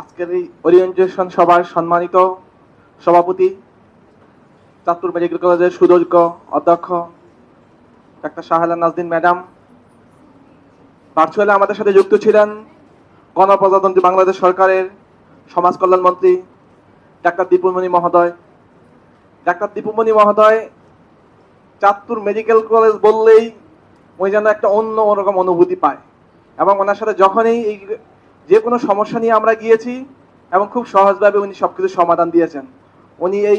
আজকের এই ওরিয়েন্টেশন সভার সম্মানিত সভাপতি, চাঁদপুর মেডিকেল কলেজের সুযোগ্য অধ্যক্ষ, doctor Shahlan Najdin madam. Virtually আমাদের সাথে যুক্ত ছিলেন গণপ্রজাতন্ত্রী বাংলাদেশ সরকারের সমাজ কল্যাণ মন্ত্রী ডাক্তার দীপুমণি মহোদয়। ডাক্তার দীপুমণি মহোদয় চাঁদপুর মেডিকেল কলেজ বললেই ওই যেন একটা অন্য রকম অনুভূতি পায়। এবং ওনার সাথে যখনই এই যে কোনো সমস্যা নিয়ে আমরা গিয়েছি এবং খুব সহজভাবে উনি সব কিছু সমাধান দিয়েছেন। উনি এই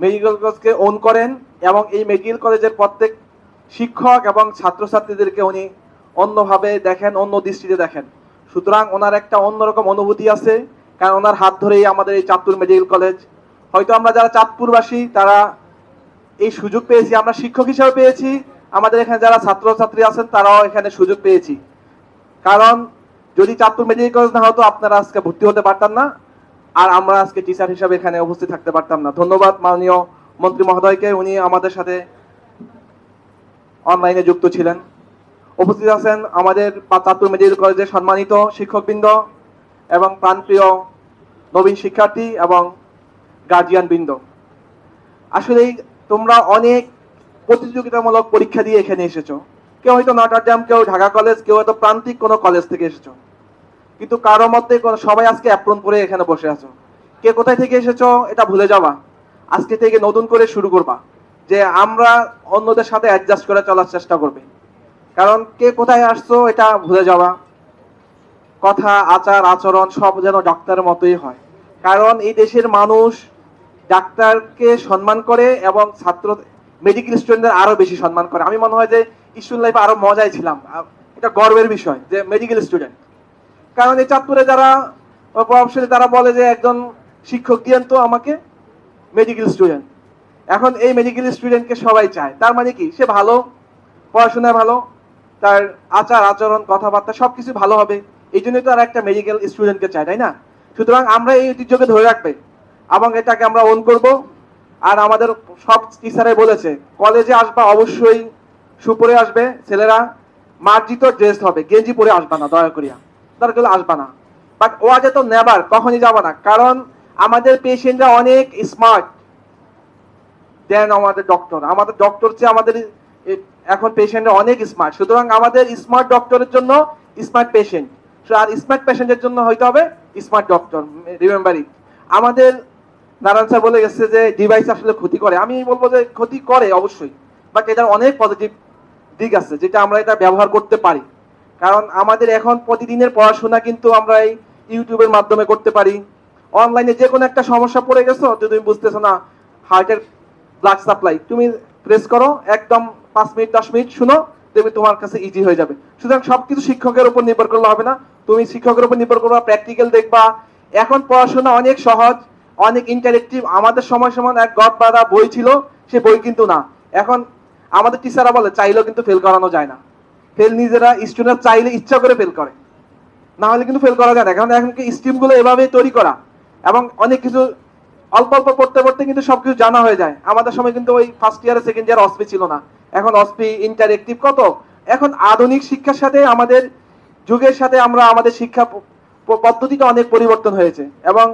মেডিকেল কলেজকে ওন করেন এবং এই মেডিকেল কলেজের প্রত্যেক শিক্ষক এবং ছাত্রছাত্রীদেরকে উনি অন্যভাবে দেখেন, অন্য দৃষ্টিতে দেখেন। সুতরাং ওনার একটা অন্যরকম অনুভূতি আছে, কারণ ওনার হাত ধরেই আমাদের এই চাঁদপুর মেডিকেল কলেজ। হয়তো আমরা যারা চাঁদপুরবাসী, তারা এই সুযোগ পেয়েছি, আমরা শিক্ষক হিসেবে পেয়েছি। আমাদের এখানে যারা ছাত্রছাত্রী আছেন, তারাও এখানে সুযোগ পেয়েছি। কারণ যদি চাঁদপুর মেডিকেল কলেজ না হতো, আপনারা আজকে ভর্তি হতে পারতাম না। আর আমরা আজকে টিচার হিসাবে এখানে উপস্থিত থাকতে পারতাম না। ধন্যবাদ মাননীয় মন্ত্রী মহোদয়কে, উনি আমাদের সাথে অনলাইনে যুক্ত ছিলেন। উপস্থিত আছেন আমাদের চাঁদপুর মেডিকেল কলেজের সম্মানিত শিক্ষকবৃন্দ এবং প্রাণপ্রিয় নবীন শিক্ষার্থী এবং গার্জিয়ান বৃন্দ আসলেই তোমরা অনেক প্রতিযোগিতামূলক পরীক্ষা দিয়ে এখানে এসেছ। কেউ হয়তো নটারডাম কেউ ঢাকা কলেজ, কেউ হয়তো প্রান্তিক কোনো কলেজ থেকে এসেছ। কিন্তু কারও মধ্যে সবাই আজকে অ্যাপ্রন করে এখানে বসে আছো। কে কোথায় থেকে এসেছ, এটা ভুলে যাবা। আজকে থেকে নতুন করে শুরু করবা, যে আমরা অন্যদের সাথে অ্যাডজাস্ট করে চলার চেষ্টা করবে। কারণ কে কোথায় আসছো, এটা ভুলে যাওয়া কথা, আচার, আচরণ সব যেন ডাক্তারের মতোই হয়। কারণ এই দেশের মানুষ ডাক্তারকে সম্মান করে এবং ছাত্র মেডিকেল স্টুডেন্টদের আরও বেশি সম্মান করে। আমি মনে হয় যে স্কুল লাইফে আরও মজায় ছিলাম। এটা গর্বের বিষয় যে মেডিকেল স্টুডেন্ট কারণ এই চাঁদপুরে যারা প্রভাবশালী তারা বলে যে একজন শিক্ষক দিয়েন তো আমাকে মেডিকেল স্টুডেন্ট এখন এই মেডিকেল স্টুডেন্টকে সবাই চায়। তার মানে কি? সে ভালো, পড়াশোনায় ভালো, তার আচার, আচরণ, কথাবার্তা সবকিছু ভালো হবে। এই জন্যই তো আর একটা মেডিকেল স্টুডেন্টকে চায়, তাই না? সুতরাং আমরা এই ঐতিহ্যকে ধরে রাখবে এবং এটাকে আমরা অন করব। আর আমাদের সব টিচারে বলেছে, কলেজে আসবা অবশ্যই, সুপরে আসবে, ছেলেরা মার্জিত ড্রেস হবে, গেঞ্জি পরে আসবা না, দয়া করিয়া। আসবা না। বাট তো নেবার কখনই যাবা না। কারণ আমাদের পেশেন্টরা অনেক স্মার্ট দেন আমাদের ডক্টর আমাদের ডক্টর চেয়ে আমাদের এখন পেশেন্টরা অনেক স্মার্ট সুতরাং আমাদের স্মার্ট ডক্টরের জন্য স্মার্ট পেশেন্ট আর স্মার্ট পেশেন্টের জন্য হইতে হবে স্মার্ট ডক্টর রিমেম্বার ইট আমাদের নারায়ণ স্যার বলে গেছে যে ডিভাইস আসলে ক্ষতি করে। আমি বলব যে, ক্ষতি করে অবশ্যই। বাট এটার অনেক পজিটিভ দিক আছে, যেটা আমরা এটা ব্যবহার করতে পারি। কারণ আমাদের এখন প্রতিদিনের পড়াশোনা কিন্তু আমরা এই ইউটিউবের মাধ্যমে করতে পারি। অনলাইনে যে কোনো একটা সমস্যা পড়ে গেছো যে তুমি বুঝতেছো না হার্টের ব্লাড সাপ্লাই তুমি প্রেস করো, একদম পাঁচ মিনিট, দশ মিনিট শুনো, দেখবে তোমার কাছে ইজি হয়ে যাবে। সুতরাং সবকিছু শিক্ষকের উপর নির্ভর করলে হবে না। তুমি শিক্ষকের উপর নির্ভর করবা প্র্যাকটিক্যাল দেখবা। এখন পড়াশোনা অনেক সহজ, অনেক ইন্টারেক্টিভ আমাদের সময় সমান এক গদ বাঁধা বই ছিল, সে বই কিন্তু না। এখন আমাদের টিচাররা বলে, চাইলেও কিন্তু ফেল করানো যায় না। ফেল নিজেরা স্টুডেন্ট চাইলে ইচ্ছা করে ফেল করে। না হলে কিন্তু ফেল করা যায় না। কারণ এখন স্ট্রিমগুলো এভাবে তৈরি করা এবং অনেক কিছু অল্প অল্প পড়তে পড়তে কিন্তু সবকিছু জানা হয়ে যায়। আমাদের সময় কিন্তু ওই ফার্স্ট ইয়ারে সেকেন্ড ইয়ার অসপি ছিল না। এখন অসপি ইন্টারেক্টিভ কত? এখন আধুনিক শিক্ষার সাথে আমাদের যুগের সাথে আমরা আমাদের শিক্ষা পদ্ধতিটা অনেক পরিবর্তন হয়েছে এবং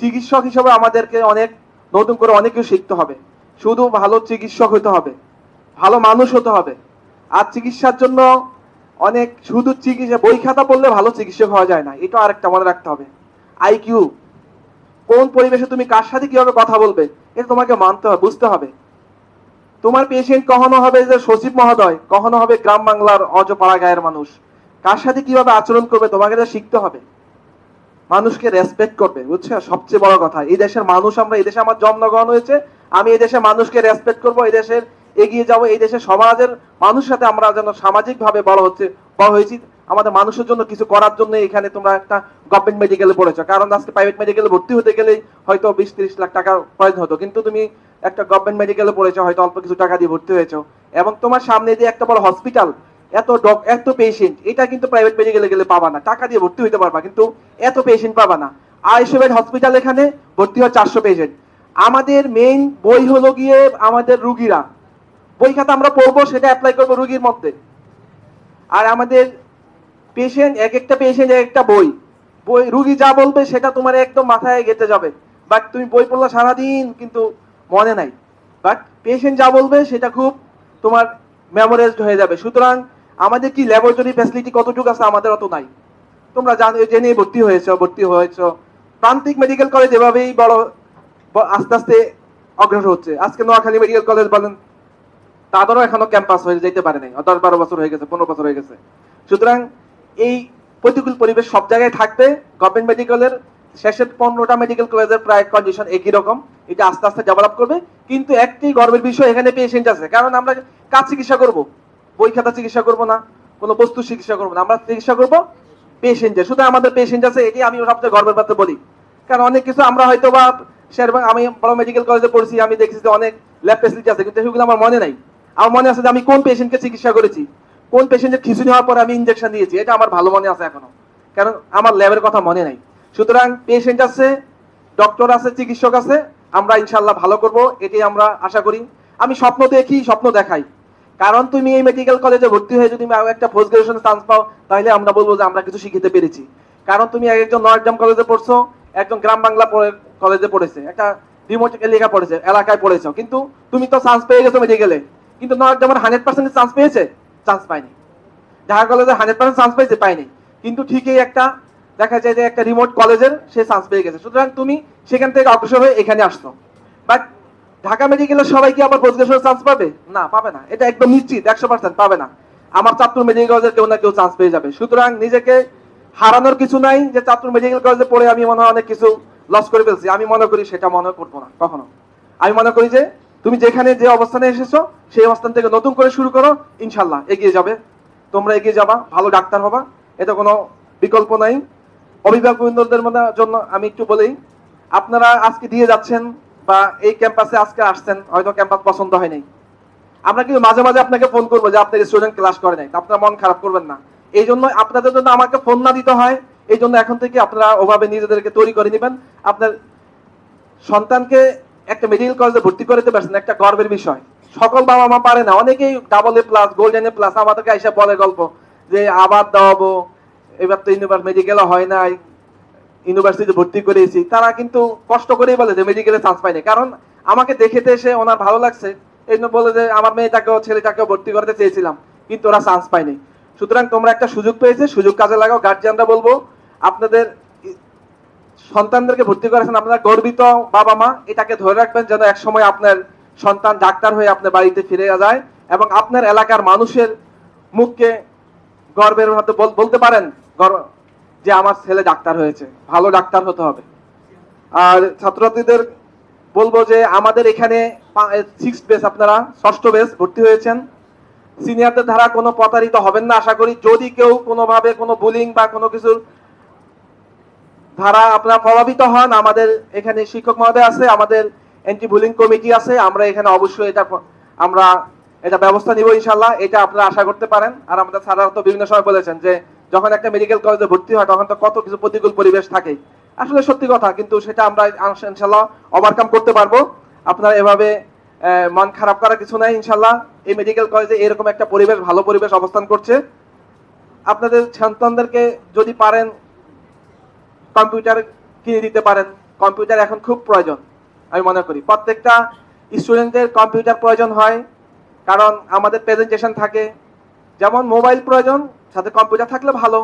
চিকিৎসক হিসেবে আমাদেরকে অনেক, নতুন করে অনেক কিছু শিখতে হবে। শুধু ভালো চিকিৎসক হতে হবে, ভালো মানুষ হতে হবে। আর চিকিৎসার জন্য অনেক শুধু চিকিৎসা, বই খাতা পড়লে ভালো চিকিৎসক হওয়া যায় না। এটা আরেকটা মনে রাখতে হবে। আইকিউ কোন পরিবেশে তুমি, কার সাথে কীভাবে কথা বলবে, এটা তোমাকে মানতে হবে, বুঝতে হবে। তোমার পেশেন্ট কখনো হবে যে সচিব মহোদয়, কখনো হবে গ্রাম বাংলার অজপাড়া গায়ের মানুষ। কার সাথে কীভাবে আচরণ করবে, তোমাকে এটা শিখতে হবে। মানুষকে রেসপেক্ট করবে, বুঝছ? সবচেয়ে বড় কথা, এই দেশের মানুষ আমরা, এই দেশে আমার জন্মগ্রহণ হয়েছে, আমি এই দেশের মানুষকে রেসপেক্ট করব, এই দেশের এগিয়ে যাব, এই দেশের সমাজের মানুষের সাথে আমরা যেন সামাজিক ভাবে বড় হচ্ছে, বড় হয়েছি। আমাদের মানুষের জন্য কিছু করার জন্য এখানে তোমরা একটা গভর্নমেন্ট মেডিকেলে পড়েছো। কারণ আজকে প্রাইভেট মেডিকেলে ভর্তি হতে গেলেই হয়তো বিশ তিরিশ লাখ টাকা প্রয়োজন হতো। কিন্তু তুমি একটা গভর্নমেন্ট মেডিকেলে পড়েছো, হয়তো অল্প কিছু টাকা দিয়ে ভর্তি হয়েছো। এবং তোমার সামনে দিয়ে একটা বড় হসপিটাল এত ডক এত পেশেন্ট এটা কিন্তু প্রাইভেট মেডিকেলে গেলে পাবা না। টাকা দিয়ে ভর্তি হইতে পারবা, কিন্তু এত পেশেন্ট পাবা না। আইসোভেট হসপিটাল এখানে ভর্তি হয় চারশো পেশেন্ট আমাদের মেইন বই হলো গিয়ে আমাদের রুগীরা। বই খাতা আমরা পড়ব, সেটা অ্যাপ্লাই করব রুগীর মধ্যে। আর আমাদের পেশেন্ট এক একটা পেশেন্ট এক একটা বই। বই, রুগী যা বলবে সেটা তোমার একদম মাথায় গেতে যাবে। বাট তুমি বই পড়লা সারাদিন, কিন্তু মনে নাই। বাট পেশেন্ট যা বলবে সেটা খুব তোমার মেমোরাইজড হয়ে যাবে। সুতরাং আমাদের কি ল্যাবরেটরি ফ্যাসিলিটি কতটুকু আছে আমাদের অত নাই। তোমরা জানো জেনে ভর্তি হয়েছো ভর্তি হয়েছো। প্রান্তিক মেডিকেল কলেজ এভাবেই বড়, আস্তে আস্তে অগ্রসর হচ্ছে। আজকে নোয়াখালী মেডিকেল কলেজ বলেন তাদেরও এখনও ক্যাম্পাস হয়ে যেতে পারে নাই। দশ বারো বছর হয়ে গেছে, পনেরো বছর হয়ে গেছে। সুতরাং এই প্রতিকূল পরিবেশ সব জায়গায় থাকবে। গভর্নমেন্ট মেডিকেলের শেষের পনেরোটা মেডিকেল কলেজের প্রায় কন্ডিশন একই রকম। এটা আস্তে আস্তে ডেভেলপ করবে। কিন্তু একটি গর্বের বিষয় এখানে পেশেন্ট আছে। কারণ আমরা কাজ চিকিৎসা করব। বই খাতা চিকিৎসা করব না, কোনো বস্তু চিকিৎসা করব না। আমরা চিকিৎসা করব পেশেন্টের শুধু আমাদের পেশেন্ট আছে এটি আমি সবচেয়ে গর্বের পাত্রে বলি। কারণ অনেক কিছু আমরা হয়তো বা আমি বড় মেডিকেল কলেজে পড়ছি, আমি দেখছি যে অনেক ল্যাব ফেসিলিটি আছে, কিন্তু সেগুলো আমার মনে নাই। আমার মনে আছে যে আমি কোন পেশেন্টকে চিকিৎসা করেছি? কোন পেশেন্টের খিচুড়ি হওয়ার পরে আমি ইনজেকশন দিয়েছি? এটা আমার ভালো মনে আছে এখনও। কারণ আমার ল্যাবের কথা মনে নাই। সুতরাং পেশেন্ট আছে ডক্টর আছে, চিকিৎসক আছে, আমরা ইনশাল্লাহ ভালো করব এটি আমরা আশা করি। আমি স্বপ্ন দেখি, স্বপ্ন দেখাই। কারণ তুমি এই মেডিকেল কলেজে ভর্তি হয়ে যদি একটা পোস্ট গ্রাজুয়েশন চান্স পাও, তাহলে আমরা বলব যে আমরা কিছু শিখিতে পেরেছি। কারণ তুমি একজন নয়ডাম কলেজে পড়ছো, একজন গ্রাম বাংলা কলেজে পড়েছে, একটা রিমোট এলাকা পড়েছে, এলাকায় পড়েছো। কিন্তু তুমি তো চান্স পেয়ে গেছো মেডিকেলে কিন্তু নয়ডামের হান্ড্রেড পার্সেন্ট চান্স পেয়েছে চান্স পায়নি। ঢাকা কলেজে হান্ড্রেড পার্সেন্ট চান্স পেয়েছে, পায়নি। কিন্তু ঠিকই একটা দেখা যায় যে একটা রিমোট কলেজের সে চান্স পেয়ে গেছে। সুতরাং তুমি সেখান থেকে অগ্রসর হয়ে এখানে আসছো। বাট ঢাকা মেডিকেলের সবাই কি আবার পোস্ট চান্স পাবে? না পাবে না। এটা একদম নিশ্চিত, একশো পার্সেন্ট পাবে না। আমার চাঁদপুর মেডিকেল কলেজের কেউ না কেউ চান্স পেয়ে যাবে। সুতরাং নিজেকে হারানোর কিছু নাই যে চাঁদপুর মেডিকেল কলেজে পড়ে আমি মনে হয় অনেক কিছু লস করে ফেলছি। আমি মনে করি সেটা মনে করব না, কখনো। আমি মনে করি যে তুমি যেখানে যে অবস্থানে এসেছ, সেই অবস্থান থেকে নতুন করে শুরু করো ইনশাল্লাহ এগিয়ে যাবে। তোমরা এগিয়ে যাবা, ভালো ডাক্তার হবা, এটা কোনো বিকল্প নাই। অভিভাবকদের মধ্যে- জন্য আমি একটু বলি, আপনারা আজকে দিয়ে যাচ্ছেন বা এই ক্যাম্পাসে আজকে আসছেন, হয়তো ক্যাম্পাস পছন্দ হয় নাই। আমরা কিন্তু মাঝে মাঝে আপনাকে ফোন করব যে আপনার স্টুডেন্ট ক্লাস করে নাই আপনারা মন খারাপ করবেন না। এই জন্য আপনাদের জন্য আমাকে ফোন না দিতে হয়, এই জন্য এখন থেকে আপনারা ওভাবে নিজেদেরকে তৈরি করে নেবেন। আপনার সন্তানকে একটা মেডিকেল কলেজে ভর্তি করে দিতে পারছেন একটা গর্বের বিষয়। সকল বাবা মা পারে না, অনেকেই double A plus golden A plus আমাদেরকে এসে বলে গল্প, যে আবার দেওয়াবো, এবার তো ইউনিভার্স মেডিকেলও হয় নাই ইউনিভার্সিটিতে ভর্তি করেছি। তারা কিন্তু কষ্ট করেই বলে যে মেডিকেলে চান্স পায়নি কারণ আমাকে দেখেতে এসে ওনার ভালো লাগছে এই জন্য বলে যে আমার মেয়েটাকেও, ছেলেটাকেও ভর্তি করতে চেয়েছিলাম, কিন্তু ওরা চান্স পায়নি। সুতরাং তোমরা একটা সুযোগ পেয়েছে, সুযোগ কাজে লাগাও। গার্জিয়ানরা বলব, আপনাদের সন্তানদেরকে ভর্তি করেছেন আপনারা, গর্বিত বাবা মা, এটাকে ধরে রাখবেন যেন এক সময় আপনার সন্তান ডাক্তার হয়ে আপনার বাড়িতে ফিরে যায় এবং আপনার এলাকার মানুষের মুখকে গর্বের মধ্যে বলতে পারেন যে আমার ছেলে ডাক্তার হয়েছে, ভালো ডাক্তার হতে হবে। আর ছাত্রছাত্রীদের বলব যে আমাদের এখানে সিক্স বেস আপনারা, ষষ্ঠ বেস ভর্তি হয়েছেন। সিনিয়রদের দ্বারা কোনো প্রতারিত হবেন না, আশা করি। যদি কেউ কোনোভাবে কোনো বুলিং বা কোনো কিছুর ধারা আপনারা প্রভাবিত হন, আমাদের এখানে শিক্ষক মহোদয় আছে, আমাদের অ্যান্টি বুলিং কমিটি আছে, আমরা এখানে অবশ্যই এটা আমরা এটা ব্যবস্থা নিব ইনশাল্লাহ এটা আপনারা আশা করতে পারেন। আর আমাদের স্যাররা তো বিভিন্ন সময় বলেছেন যে, যখন একটা মেডিকেল কলেজে ভর্তি হয়, তখন তো কত কিছু প্রতিকূল পরিবেশ থাকে আসলে সত্যি কথা, কিন্তু সেটা আমরা ইনশাল্লাহ ওভারকাম করতে পারব। আপনারা এভাবে মন খারাপ করার কিছু নাই ইনশাল্লাহ এই মেডিকেল কলেজে এরকম একটা পরিবেশ, ভালো পরিবেশ অবস্থান করছে। আপনাদের সন্তানদেরকে যদি পারেন কম্পিউটার কিনে দিতে পারেন। কম্পিউটার এখন খুব প্রয়োজন, আমি মনে করি। প্রত্যেকটা স্টুডেন্টদের কম্পিউটার প্রয়োজন হয়, কারণ আমাদের প্রেজেন্টেশন থাকে। যেমন মোবাইল প্রয়োজন, সাথে কম্পিউটার থাকলে ভালো,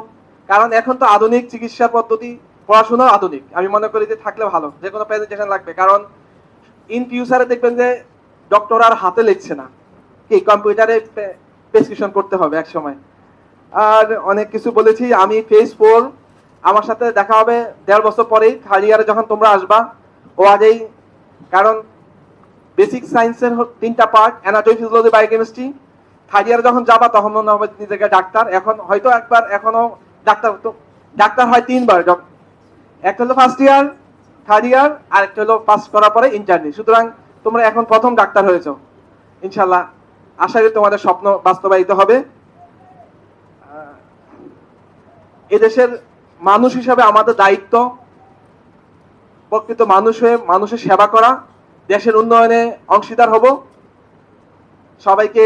কারণ এখন তো আধুনিক চিকিৎসা পদ্ধতি, পড়াশোনাও আধুনিক। আমি মনে করি যে থাকলে ভালো, যে কোনো প্রেজেন্টেশন লাগবে। কারণ ইন ফিউচারে দেখবেন যে ডক্টর আর হাতে লিখছে না। কি, কম্পিউটারে প্রেসক্রিপশন করতে হবে এক সময় আর অনেক কিছু বলেছি, আমি ফেস ফোর আমার সাথে দেখা হবে দেড় বছর পরেই থার্ড ইয়ারে যখন তোমরা আসবা, ও আগেই, কারণ বেসিক সায়েন্সের তিনটা part anatomy physiology biochemistry third ইয়ারে যখন যাবা, তখন মনে হবে নিজেকে ডাক্তার। এখন হয়তো একবার এখনও ডাক্তার তো, ডাক্তার হয় তিনবার একটা হলো ফার্স্ট ইয়ার থার্ড ইয়ার আর একটা হলো পাস করার পরে ইন্টারনি সুতরাং তোমরা এখন প্রথম ডাক্তার হয়েছো। ইনশাল্লাহ আশা করি তোমাদের স্বপ্ন বাস্তবায়িত হবে। এদেশের মানুষ হিসাবে আমাদের দায়িত্ব, প্রকৃত মানুষ হয়ে মানুষের সেবা করা, দেশের উন্নয়নে অংশীদার হব। সবাইকে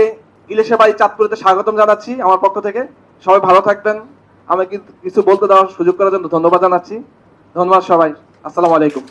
ইলেশে বাড়ি চাঁদপুরিতে স্বাগতম জানাচ্ছি আমার পক্ষ থেকে। সবাই ভালো থাকবেন। আমাকে কিছু বলতে দেওয়ার সুযোগ করার জন্য ধন্যবাদ জানাচ্ছি। ধন্যবাদ সবাই। আসসালামু আলাইকুম।